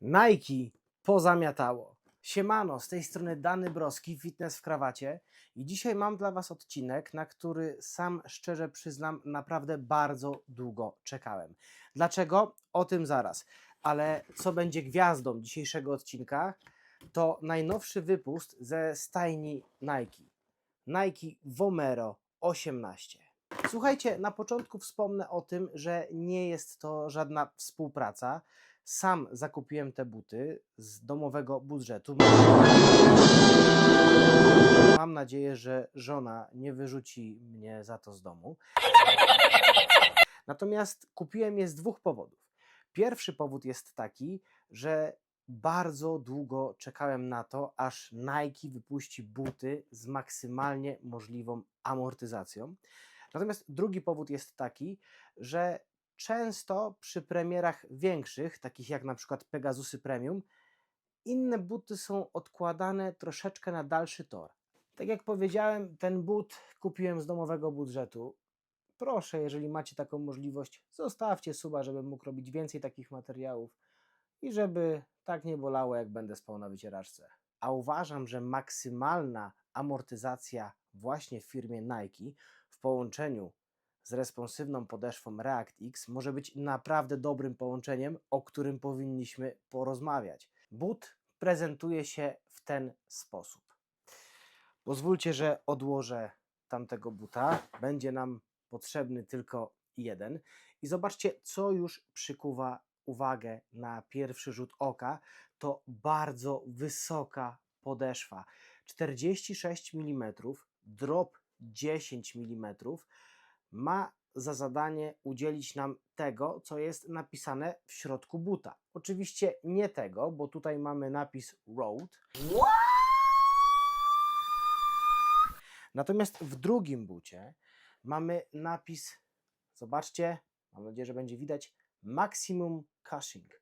Nike pozamiatało. Siemano, z tej strony Dany Broski, fitness w krawacie i dzisiaj mam dla Was odcinek, na który sam szczerze przyznam naprawdę bardzo długo czekałem. Dlaczego? O tym zaraz. Ale co będzie gwiazdą dzisiejszego odcinka, to najnowszy wypust ze stajni Nike. Nike Vomero 18. Słuchajcie, na początku wspomnę o tym, że nie jest to żadna współpraca. Sam zakupiłem te buty z domowego budżetu. Mam nadzieję, że żona nie wyrzuci mnie za to z domu. Natomiast kupiłem je z dwóch powodów. Pierwszy powód jest taki, że bardzo długo czekałem na to, aż Nike wypuści buty z maksymalnie możliwą amortyzacją. Natomiast drugi powód jest taki, że często przy premierach większych, takich jak na przykład Pegasusy Premium, inne buty są odkładane troszeczkę na dalszy tor. Tak jak powiedziałem, ten but kupiłem z domowego budżetu. Proszę, jeżeli macie taką możliwość, zostawcie suba, żebym mógł robić więcej takich materiałów i żeby tak nie bolało, jak będę spał na wycieraczce. A uważam, że maksymalna amortyzacja właśnie w firmie Nike w połączeniu z responsywną podeszwą React X może być naprawdę dobrym połączeniem, o którym powinniśmy porozmawiać. But prezentuje się w ten sposób. Pozwólcie, że odłożę tamtego buta. Będzie nam potrzebny tylko jeden. I zobaczcie, co już przykuwa uwagę na pierwszy rzut oka. To bardzo wysoka podeszwa. 46 mm, drop 10 mm ma za zadanie udzielić nam tego, co jest napisane w środku buta. Oczywiście nie tego, bo tutaj mamy napis Road. Natomiast w drugim bucie mamy napis, zobaczcie, mam nadzieję, że będzie widać, Maximum Cushing.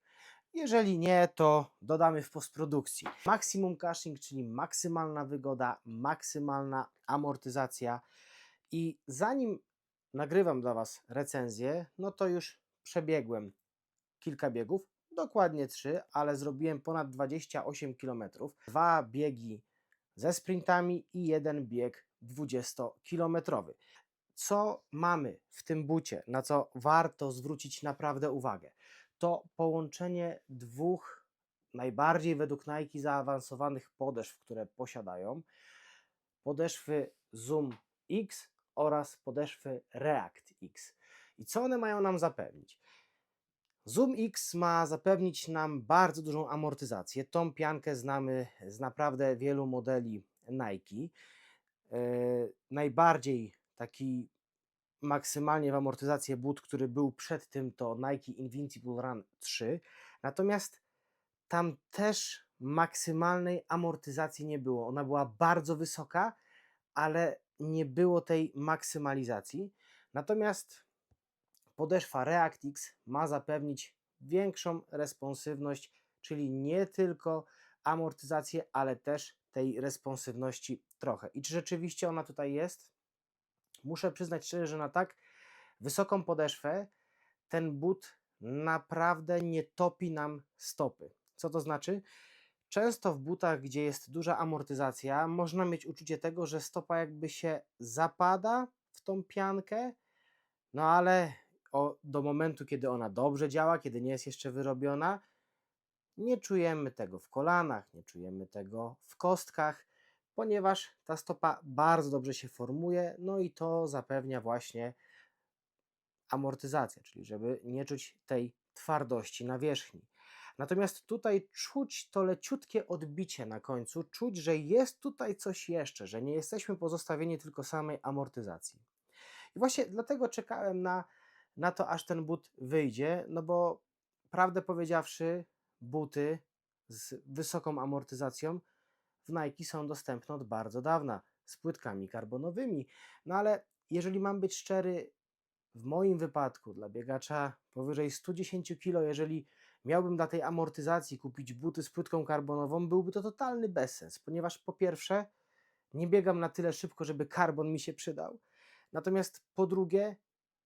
Jeżeli nie, to dodamy w postprodukcji. Maximum Cushing, czyli maksymalna wygoda, maksymalna amortyzacja. I zanim nagrywam dla Was recenzję, no to już przebiegłem kilka biegów, dokładnie trzy, ale zrobiłem ponad 28 km. Dwa biegi ze sprintami i jeden bieg 20-kilometrowy. Co mamy w tym bucie, na co warto zwrócić naprawdę uwagę? To połączenie dwóch najbardziej według Nike zaawansowanych podeszw, które posiadają. Podeszwy Zoom X oraz podeszwy React X. I co one mają nam zapewnić? Zoom X ma zapewnić nam bardzo dużą amortyzację. Tą piankę znamy z naprawdę wielu modeli Nike. Yy, najbardziej taki maksymalnie w amortyzację but, który był przed tym, to Nike Invincible Run 3. Natomiast tam też maksymalnej amortyzacji nie było. Ona była bardzo wysoka, ale nie było tej maksymalizacji. Natomiast podeszwa React X ma zapewnić większą responsywność, czyli nie tylko amortyzację, ale też tej responsywności trochę. I czy rzeczywiście ona tutaj jest? Muszę przyznać szczerze, że na tak wysoką podeszwę ten but naprawdę nie topi nam stopy. Co to znaczy? Często w butach, gdzie jest duża amortyzacja, można mieć uczucie tego, że stopa jakby się zapada w tą piankę, no ale o, do momentu, kiedy ona dobrze działa, kiedy nie jest jeszcze wyrobiona, nie czujemy tego w kolanach, nie czujemy tego w kostkach, ponieważ ta stopa bardzo dobrze się formuje, no i to zapewnia właśnie amortyzację, czyli żeby nie czuć tej twardości na wierzchni. Natomiast tutaj czuć to leciutkie odbicie na końcu, czuć, że jest tutaj coś jeszcze, że nie jesteśmy pozostawieni tylko samej amortyzacji. I właśnie dlatego czekałem na, na to, aż ten but wyjdzie, no bo prawdę powiedziawszy, buty z wysoką amortyzacją w Nike są dostępne od bardzo dawna z płytkami karbonowymi. No ale jeżeli mam być szczery, w moim wypadku dla biegacza powyżej 110 kg, jeżeli miałbym dla tej amortyzacji kupić buty z płytką karbonową, byłby to totalny bezsens, ponieważ po pierwsze nie biegam na tyle szybko, żeby karbon mi się przydał, natomiast po drugie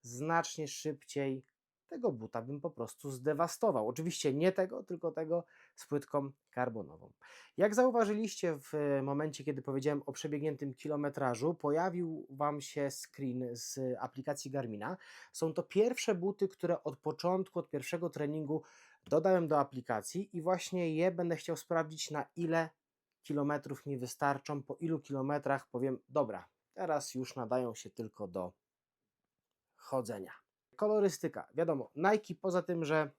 znacznie szybciej tego buta bym po prostu zdewastował. Oczywiście nie tego, tylko tego z płytką karbonową. Jak zauważyliście w momencie, kiedy powiedziałem o przebiegniętym kilometrażu, pojawił Wam się screen z aplikacji Garmina. Są to pierwsze buty, które od początku, od pierwszego treningu dodałem do aplikacji i właśnie je będę chciał sprawdzić, na ile kilometrów mi wystarczą, po ilu kilometrach powiem, dobra, teraz już nadają się tylko do chodzenia. Kolorystyka. Wiadomo, Nike poza tym, że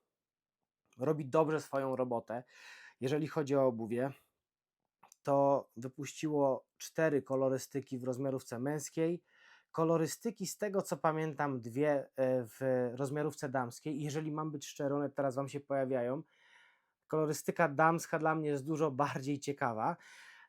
robi dobrze swoją robotę, jeżeli chodzi o obuwie, to wypuściło cztery kolorystyki w rozmiarówce męskiej. Kolorystyki, z tego co pamiętam, dwie e, w rozmiarówce damskiej. Jeżeli mam być szczery, one teraz Wam się pojawiają. Kolorystyka damska dla mnie jest dużo bardziej ciekawa.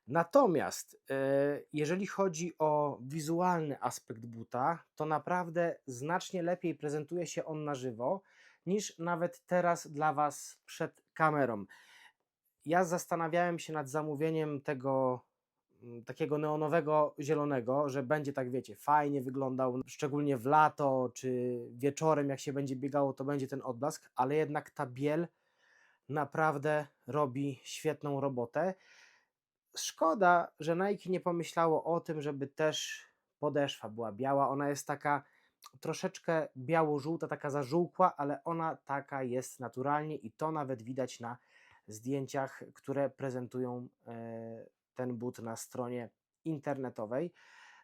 Natomiast e, jeżeli chodzi o wizualny aspekt buta, to naprawdę znacznie lepiej prezentuje się on na żywo niż nawet teraz dla Was przed kamerą. Ja zastanawiałem się nad zamówieniem tego mm, takiego neonowego zielonego, że będzie tak, wiecie, fajnie wyglądał, szczególnie w lato czy wieczorem, jak się będzie biegało, to będzie ten odblask, ale jednak ta biel naprawdę robi świetną robotę. Szkoda, że Nike nie pomyślało o tym, żeby też podeszwa była biała. Ona jest taka troszeczkę biało-żółta, taka zażółkła, ale ona taka jest naturalnie i to nawet widać na zdjęciach, które prezentują e, ten but na stronie internetowej.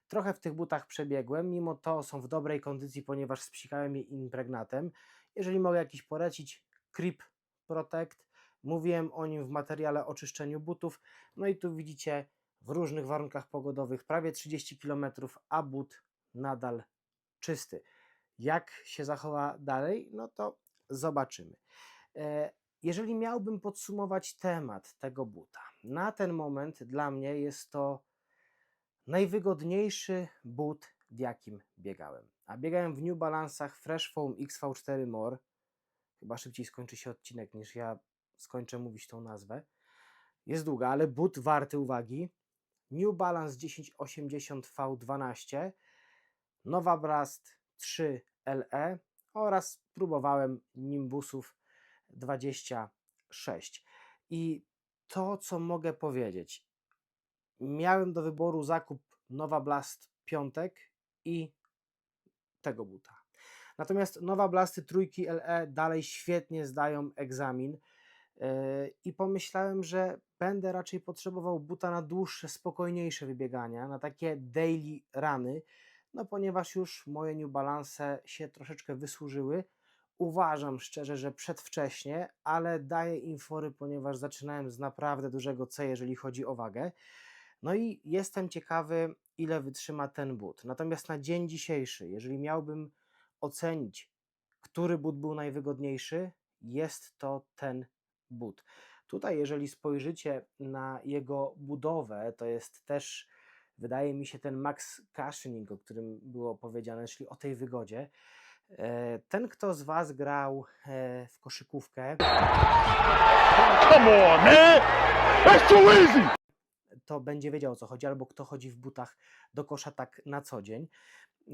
Trochę w tych butach przebiegłem, mimo to są w dobrej kondycji, ponieważ spsikałem je impregnatem. Jeżeli mogę jakiś polecić, Creep Protect. Mówiłem o nim w materiale o czyszczeniu butów. No i tu widzicie w różnych warunkach pogodowych prawie 30 km, a but nadal czysty. Jak się zachowa dalej, no to zobaczymy. E, Jeżeli miałbym podsumować temat tego buta, na ten moment dla mnie jest to najwygodniejszy but, w jakim biegałem. A biegałem w New Balance'ach Fresh Foam XV4 More. Chyba szybciej skończy się odcinek niż ja skończę mówić tą nazwę. Jest długa, ale but warty uwagi. New Balance 1080 V12, Nova Blast 3 LE oraz próbowałem Nimbusów 26. I to, co mogę powiedzieć, miałem do wyboru zakup Nova Blast piątek i tego buta. Natomiast Nova Blasty trójki LE dalej świetnie zdają egzamin yy, i pomyślałem, że będę raczej potrzebował buta na dłuższe, spokojniejsze wybiegania, na takie daily runy, no ponieważ już moje New Balance się troszeczkę wysłużyły. Uważam szczerze, że przedwcześnie, ale daję im fory, ponieważ zaczynałem z naprawdę dużego C, jeżeli chodzi o wagę. No i jestem ciekawy, ile wytrzyma ten but. Natomiast na dzień dzisiejszy, jeżeli miałbym ocenić, który but był najwygodniejszy, jest to ten but. Tutaj, jeżeli spojrzycie na jego budowę, to jest też, wydaje mi się, ten max cushioning, o którym było powiedziane, czyli o tej wygodzie. E, Ten, kto z Was grał e, w koszykówkę, Come on, man! That's too easy! to będzie wiedział o co chodzi, albo kto chodzi w butach do kosza tak na co dzień,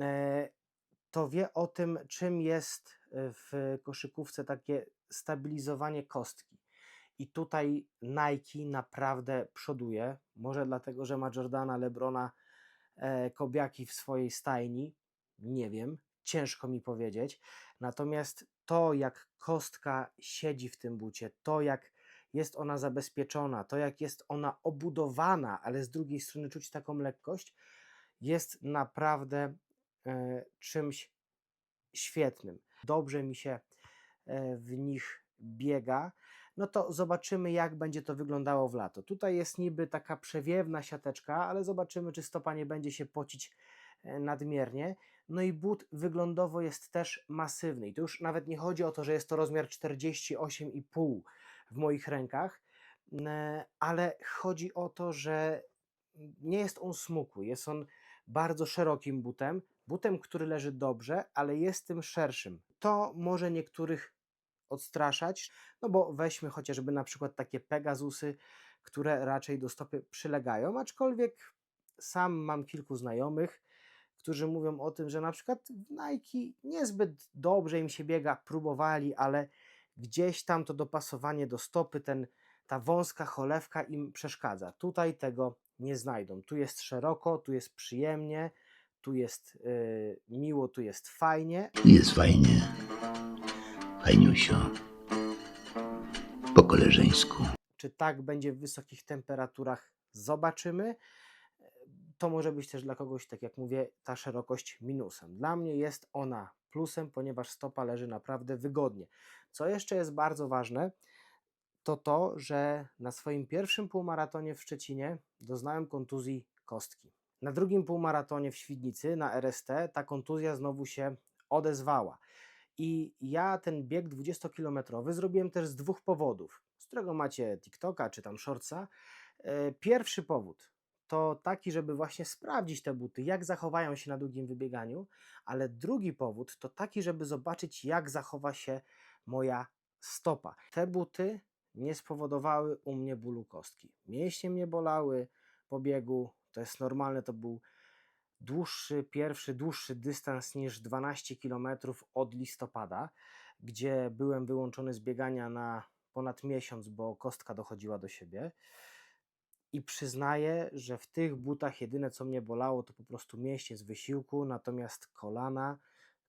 e, to wie o tym, czym jest w koszykówce takie stabilizowanie kostki. I tutaj Nike naprawdę przoduje. Może dlatego, że ma Jordana, Lebrona, e, Kobiaki w swojej stajni. Nie wiem, ciężko mi powiedzieć. Natomiast to, jak kostka siedzi w tym bucie, to jak jest ona zabezpieczona, to jak jest ona obudowana, ale z drugiej strony czuć taką lekkość, jest naprawdę e, czymś świetnym. Dobrze mi się e, w nich biega. No to zobaczymy, jak będzie to wyglądało w lato. Tutaj jest niby taka przewiewna siateczka, ale zobaczymy, czy stopa nie będzie się pocić e, nadmiernie. No i but wyglądowo jest też masywny. I tu już nawet nie chodzi o to, że jest to rozmiar 48,5 w moich rękach, ale chodzi o to, że nie jest on smukły, jest on bardzo szerokim butem, butem, który leży dobrze, ale jest tym szerszym. To może niektórych odstraszać, no bo weźmy chociażby na przykład takie Pegasusy, które raczej do stopy przylegają, aczkolwiek sam mam kilku znajomych, którzy mówią o tym, że na przykład Nike niezbyt dobrze im się biega, próbowali, ale gdzieś tam to dopasowanie do stopy, ten, ta wąska cholewka im przeszkadza. Tutaj tego nie znajdą. Tu jest szeroko, tu jest przyjemnie, tu jest yy, miło, tu jest fajnie, Jest fajnie. Fajniusio. Po koleżeńsku. Czy tak będzie w wysokich temperaturach? Zobaczymy. To może być też dla kogoś, tak jak mówię, ta szerokość minusem. Dla mnie jest ona plusem, ponieważ stopa leży naprawdę wygodnie. Co jeszcze jest bardzo ważne, to to, że na swoim pierwszym półmaratonie w Szczecinie doznałem kontuzji kostki. Na drugim półmaratonie w Świdnicy na RST ta kontuzja znowu się odezwała. I ja ten bieg 20-kilometrowy zrobiłem też z dwóch powodów, z którego macie TikToka czy tam Shortsa. E, Pierwszy powód to taki, żeby właśnie sprawdzić te buty, jak zachowają się na długim wybieganiu, ale drugi powód to taki, żeby zobaczyć, jak zachowa się moja stopa. Te buty nie spowodowały u mnie bólu kostki. Mięśnie mnie bolały po biegu, to jest normalne, to był dłuższy, pierwszy dłuższy dystans niż 12 km od listopada, gdzie byłem wyłączony z biegania na ponad miesiąc, bo kostka dochodziła do siebie. I przyznaję, że w tych butach jedyne co mnie bolało to po prostu mięśnie z wysiłku, natomiast kolana,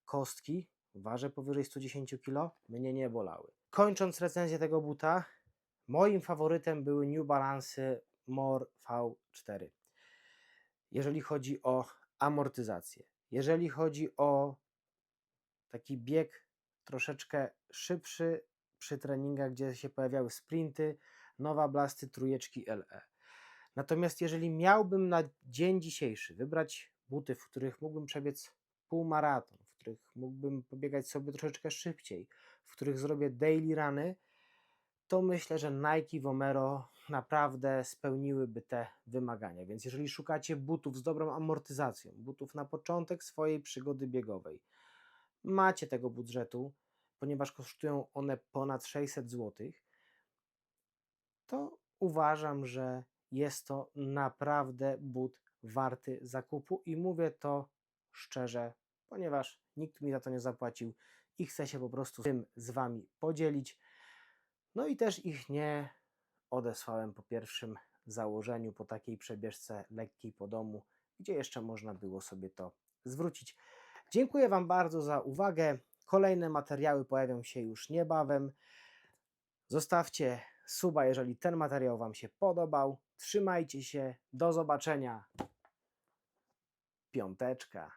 kostki, ważę powyżej 110 kg, mnie nie bolały. Kończąc recenzję tego buta, moim faworytem były New Balance More V4 jeżeli chodzi o amortyzację, jeżeli chodzi o taki bieg troszeczkę szybszy przy treningach, gdzie się pojawiały sprinty, nowa blasty, trójeczki LE. Natomiast jeżeli miałbym na dzień dzisiejszy wybrać buty, w których mógłbym przebiec półmaraton, w których mógłbym pobiegać sobie troszeczkę szybciej, w których zrobię daily runy, to myślę, że Nike Vomero naprawdę spełniłyby te wymagania. Więc jeżeli szukacie butów z dobrą amortyzacją, butów na początek swojej przygody biegowej, macie tego budżetu, ponieważ kosztują one ponad 600 zł, to uważam, że jest to naprawdę but warty zakupu i mówię to szczerze, ponieważ nikt mi za to nie zapłacił i chcę się po prostu tym z Wami podzielić. No i też ich nie odesłałem po pierwszym założeniu, po takiej przebieżce lekkiej po domu, gdzie jeszcze można było sobie to zwrócić. Dziękuję Wam bardzo za uwagę. Kolejne materiały pojawią się już niebawem. Zostawcie suba, jeżeli ten materiał Wam się podobał. Trzymajcie się. Do zobaczenia. Piąteczka.